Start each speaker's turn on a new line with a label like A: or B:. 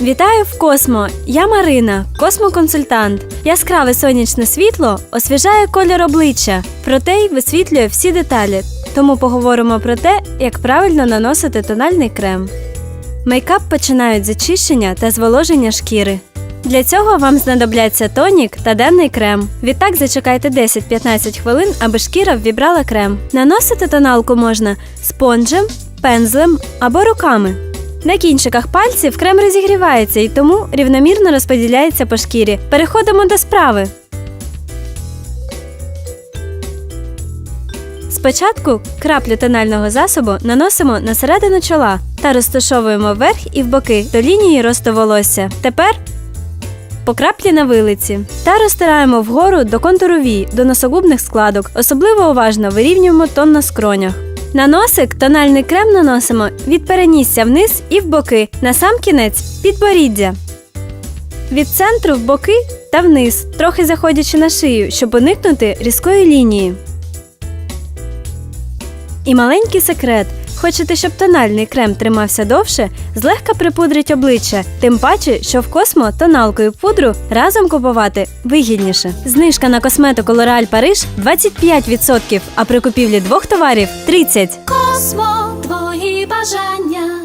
A: Вітаю в Космо! Я Марина, космоконсультант. Яскраве сонячне світло освіжає колір обличчя, проте й висвітлює всі деталі. Тому поговоримо про те, як правильно наносити тональний крем. Мейкап починають з очищення та зволоження шкіри. Для цього вам знадобляться тонік та денний крем. Відтак зачекайте 10-15 хвилин, аби шкіра ввібрала крем. Наносити тоналку можна спонжем, пензлем або руками. На кінчиках пальців крем розігрівається і тому рівномірно розподіляється по шкірі. Переходимо до справи. Спочатку краплю тонального засобу наносимо на середину чола та розташовуємо вверх і в боки до лінії росту волосся. Тепер по краплі на вилиці та розтираємо вгору до контуру вій, до носогубних складок. Особливо уважно вирівнюємо тон на скронях. На носик тональний крем наносимо від перенісся вниз і в боки, на сам кінець підборіддя. Від центру в боки та вниз, трохи заходячи на шию, щоб уникнути різкої лінії. І маленький секрет. Хочете, щоб тональний крем тримався довше, злегка припудрить обличчя, тим паче, що в космо тоналкою пудру разом купувати вигідніше. Знижка на косметику L'Oreal Paris 25%, а при купівлі двох товарів 30%.
B: Космо, твої бажання.